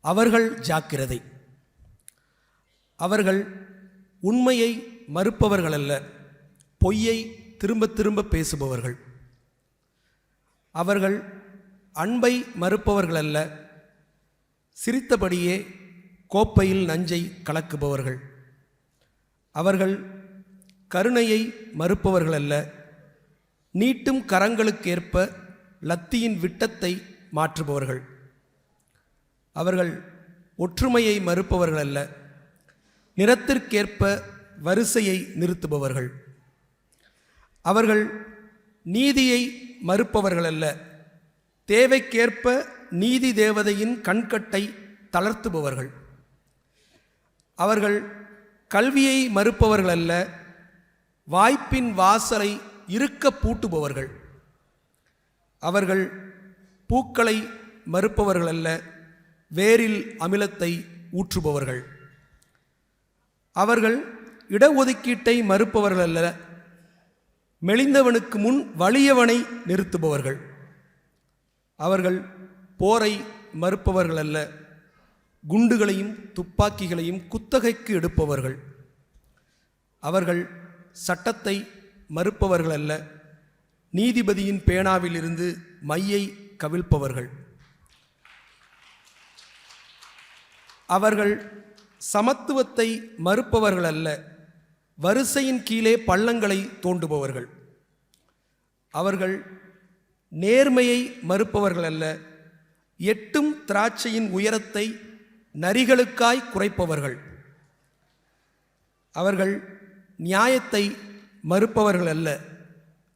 அவர்கள் ஜாக்கிரதை. அவர்கள் உண்மையை மறுப்பவர்கள் அல்ல பொய்யை திரும்ப திரும்ப பேசுபவர்கள். அவர்கள் அன்பை மறுப்பவர்கள் அல்ல சிரித்தபடியே கோப்பையில் நஞ்சை கலக்குபவர்கள். அவர்கள் கருணையை மறுப்பவர்கள் அல்ல நீட்டும் கரங்களுக்கேற்ப லத்தியின் விட்டத்தை மாற்றுபவர்கள். அவர்கள் ஒற்றுமையை மறுப்பவர்கள் அல்ல நிறத்திற்கேற்ப வரிசையை நிறுத்துபவர்கள். அவர்கள் நீதியை மறுப்பவர்கள் அல்ல தேவைக்கேற்ப நீதி தேவதையின் கண்கட்டை தளர்த்துபவர்கள். அவர்கள் கல்வியை மறுப்பவர்கள் அல்ல வாய்ப்பின் வாசலை இருக்க பூட்டுபவர்கள். அவர்கள் பூக்களை மறுப்பவர்கள் அல்ல வேரில் அமிலத்தை ஊற்றுபவர்கள். அவர்கள் இடஒதுக்கீட்டை மறுப்பவர்கள் அல்ல மெலிந்தவனுக்கு முன் வலியவனை நிறுத்துபவர்கள். அவர்கள் போரை மறுப்பவர்கள் அல்ல குண்டுகளையும் துப்பாக்கிகளையும் குத்தகைக்கு எடுப்பவர்கள். அவர்கள் சட்டத்தை மறுப்பவர்கள் அல்ல நீதிபதியின் பேனாவிலிருந்து மையை கவிழ்ப்பவர்கள். அவர்கள் சமத்துவத்தை மறுப்பவர்கள் அல்ல வரிசையின் கீழே பள்ளங்களை தோண்டுபவர்கள். அவர்கள் நேர்மையை மறுப்பவர்கள் அல்ல எட்டும் திராட்சையின் உயரத்தை நரிகளுக்காய் குறைப்பவர்கள். அவர்கள் நியாயத்தை மறுப்பவர்கள் அல்ல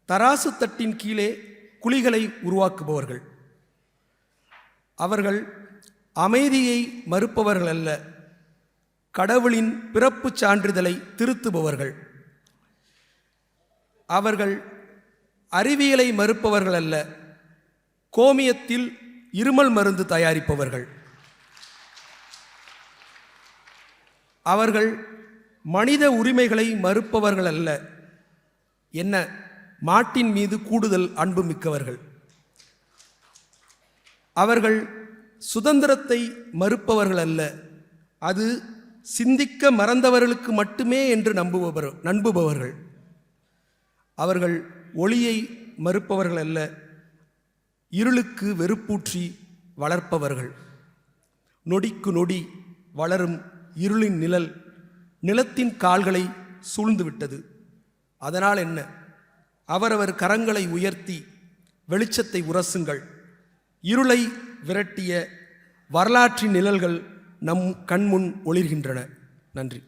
தராசு தட்டின் கீழே குழிகளை உருவாக்குபவர்கள். அவர்கள் அமைதியை மறுப்பவர்கள் அல்ல கடவுளின் பிறப்புச் சான்றிதழை திருத்துபவர்கள். அவர்கள் அறிவியலை மறுப்பவர்கள் அல்ல கோமியத்தில் இருமல் மருந்து தயாரிப்பவர்கள். அவர்கள் மனித உரிமைகளை மறுப்பவர்கள் அல்ல என்ன? மாட்டின் மீது கூடுதல் அன்பு மிக்கவர்கள். அவர்கள் சுதந்திரத்தை மறுப்பவர்கள் அல்ல அது சிந்திக்க மறந்தவர்களுக்கு மட்டுமே என்று நம்புபவர் நம்புபவர்கள். அவர்கள் ஒளியை மறுப்பவர்கள் அல்ல இருளுக்கு வெறுப்பூற்றி வளர்ப்பவர்கள். நொடிக்கு நொடி வளரும் இருளின் நிழல் நிலத்தின் கால்களை சூழ்ந்துவிட்டது. அதனால் என்ன? அவரவர் கரங்களை உயர்த்தி வெளிச்சத்தை உரசுங்கள். இருளை விரட்டிய வரலாற்றின் நிழல்கள் நம் கண்முன் ஒளிர்கின்றன. நன்றி.